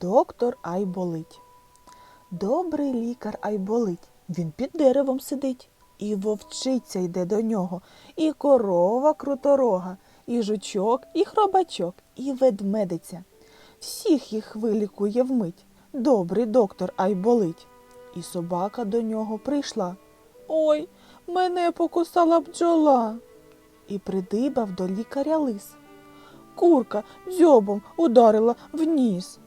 Доктор Айболить. Добрий лікар Айболить. Він під деревом сидить. І вовчиця йде до нього, і корова круторога, і жучок, і хробачок, і ведмедиця. Всіх їх вилікує вмить. Добрий доктор Айболить. І собака до нього прийшла. Ой, мене покусала бджола. І придибав до лікаря лис. Курка дзьобом ударила в ніс.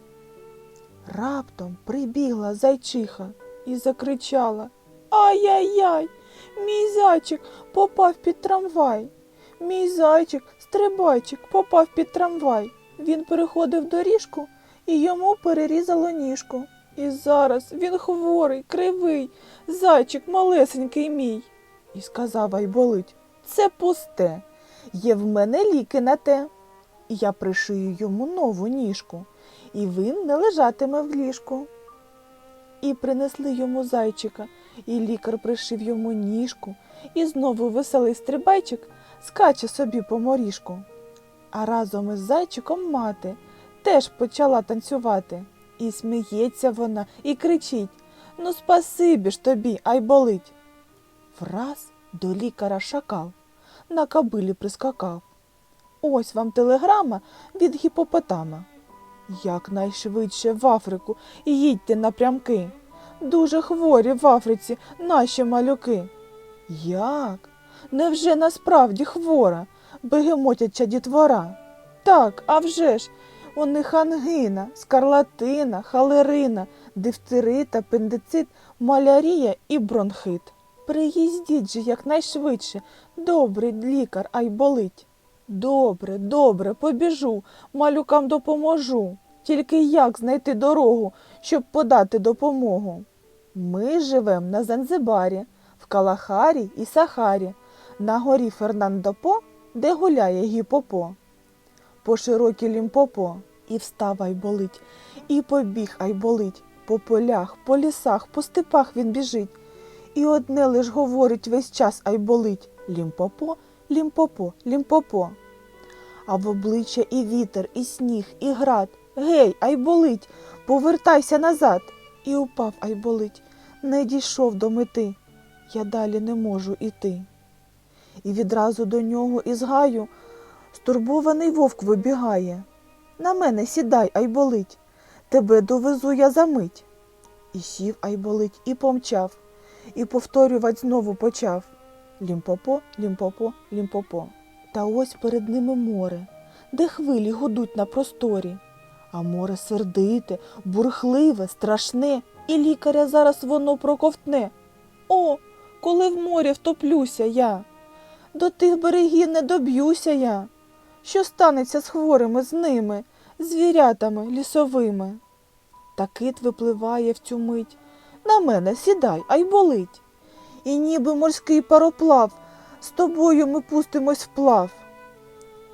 Раптом прибігла зайчиха і закричала Ай-яй-яй, мій зайчик попав під трамвай. Мій зайчик, стрибайчик, попав під трамвай. Він переходив доріжку і йому перерізало ніжку. І зараз він хворий, кривий, зайчик малесенький мій. І сказав Айболить, це пусте. Є в мене ліки на те. Я пришию йому нову ніжку, і він не лежатиме в ліжку. І принесли йому зайчика, і лікар пришив йому ніжку, і знову веселий стрибайчик скаче собі по моріжку. А разом із зайчиком мати теж почала танцювати. І сміється вона, і кричить Ну, спасибі ж тобі, ай болить. Враз до лікаря шакал на кабилі прискакав. Ось вам телеграма від гіпопотама. Якнайшвидше в Африку їдьте напрямки. Дуже хворі в Африці наші малюки. Як? Невже насправді хвора, бегемотяча дітвора? Так, а вже ж, у них ангина, скарлатина, халерина, дифтерит, апендицит, малярія і бронхит. Приїздіть же якнайшвидше, добрий лікар, ай болить. Добре, добре, побіжу, малюкам допоможу. Тільки як знайти дорогу, щоб подати допомогу? Ми живем на Занзибарі, в Калахарі і Сахарі, на горі Фернандопо, де гуляє гіпопо. По широкій лімпопо і встав ай болить, і побіг ай болить. По полях, по лісах, по степах він біжить. І одне лиш говорить весь час ай болить лімпопо, лімпопо, лімпопо. А в обличчя і вітер, і сніг, і град. Гей, ай болить, повертайся назад. І упав ай болить, не дійшов до мети. Я далі не можу іти. І відразу до нього із гаю стурбований вовк вибігає. На мене сідай, ай болить, тебе довезу я за мить. І сів ай болить, і помчав, і повторювать знову почав. Лімпопо, лімпопо, лімпопо. Та ось перед ними море, де хвилі гудуть на просторі. А море сердите, бурхливе, страшне, і лікаря зараз воно проковтне. О, коли в морі втоплюся я, до тих берегів не доб'юся я. Що станеться з хворими з ними, звірятами лісовими? Та кит випливає в цю мить. На мене сідай, ай болить. І ніби морський пароплав, з тобою ми пустимось вплав.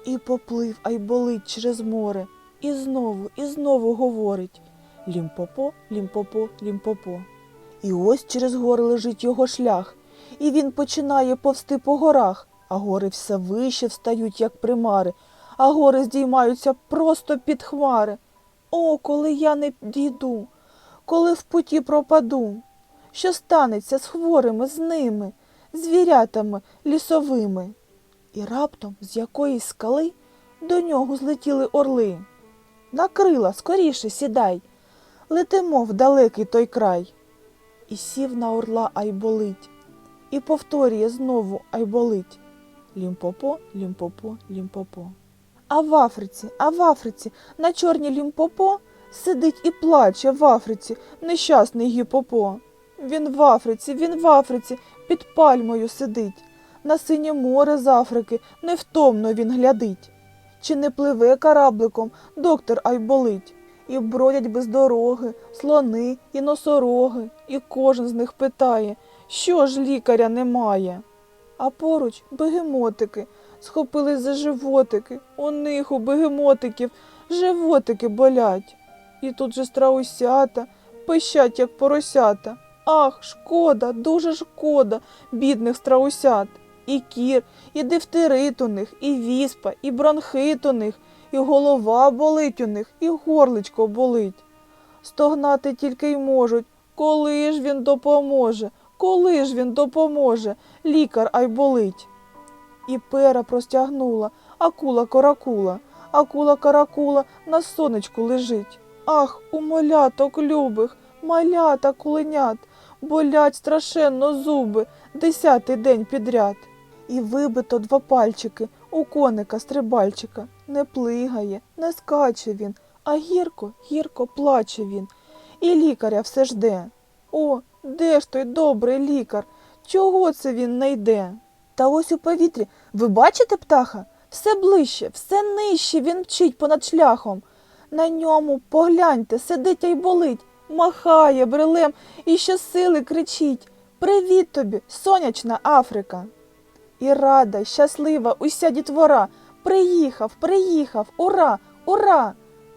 І поплив, ай болить через море, і знову, і знову говорить Лімпопо, лімпопо, лімпопо. І ось через гори лежить його шлях, і він починає повсти по горах, а гори все вище встають, як примари, а гори здіймаються просто під хмари. О, коли я не дійду, коли в путі пропаду. Що станеться з хворими з ними, звірятами лісовими? І раптом з якоїсь скали до нього злетіли орли. На крила скоріше сідай, летимо в далекий той край. І сів на орла айболить, і повторює знову айболить. Лімпопо, лімпопо, лімпопо. А в Африці, а в Африці на чорній лімпопо сидить і плаче в Африці нещасний гіпопо. Він в Африці, він в Африці під пальмою сидить. На синє море з Африки невтомно він глядить. Чи не пливе корабликом доктор Айболить? І бродять без дороги слони і носороги, і кожен з них питає, що ж лікаря немає. А поруч бегемотики схопились за животики. У них у бегемотиків животики болять. І тут же страусята пищать, як поросята. Ах, шкода, дуже шкода бідних страусят. І кір, і дифтерит у них, і віспа, і бронхит у них, і голова болить у них, і горличко болить. стогнати тільки й можуть. Коли ж він допоможе? Коли ж він допоможе? Лікар ай болить. І пера простягнула, акула коракула, акула каракула на сонечку лежить. Ах, у маляток любих, малята куленят, болять страшенно зуби, десятий день підряд. І вибито два пальчики у коника стрибальчика. Не плигає, не скаче він, а гірко, гірко плаче він. І лікаря все жде. О, де ж той добрий лікар? Чого це він не йде? Та ось у повітрі, ви бачите птаха? Все ближче, все нижче він мчить понад шляхом. На ньому, погляньте, сидить й болить, махає брелем і щосили кричить Привіт тобі, сонячна Африка. І рада, щаслива уся дітвора. Приїхав, приїхав, ура, ура!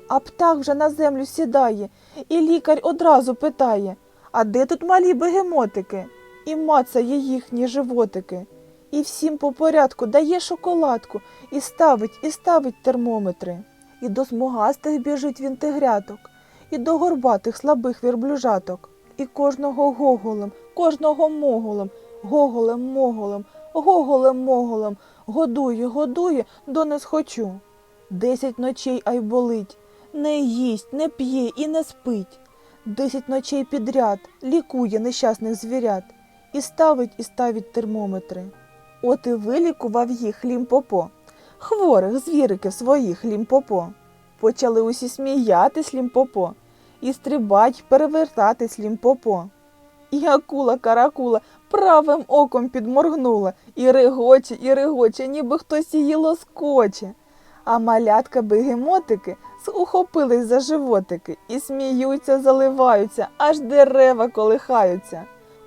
А птах вже на землю сідає, і лікар одразу питає А де тут малі бегемотики? І мацає їхні животики. І всім по порядку дає шоколадку, і ставить, і ставить термометри. І до смугастих біжить він тигряток, і до горбатих слабих вірблюжаток, і кожного гоголем, кожного моголем, гоголем моголем, гоголем моголем, годує, годує, до не схочу. Десять ночей ай болить, не їсть, не п'є і не спить. Десять ночей підряд лікує нещасних звірят і ставить і ставить термометри. От і вилікував їх лімпопо, хворих звіриків своїх лімпопо. Почали усі сміятись лімпопо, і стрибать, перевертатись лімпопо. І акула каракула правим оком підморгнула, і регоче, і регоче, ніби хтось її лоскоче. А малятка бегемотики ухопились за животики і сміються, заливаються, аж дерева колихаються.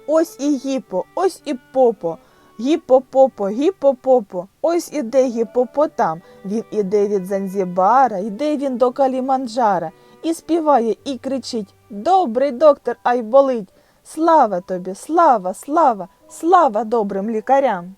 Ось і гіпо, ось і попо. Гіпопопо, гіпопопо, ось іде гіпопотам. Він іде від Занзібара, йде він до Каліманджара, і співає, і кричить Добрий доктор, ай болить! Слава тобі, слава, слава, слава добрим лікарям!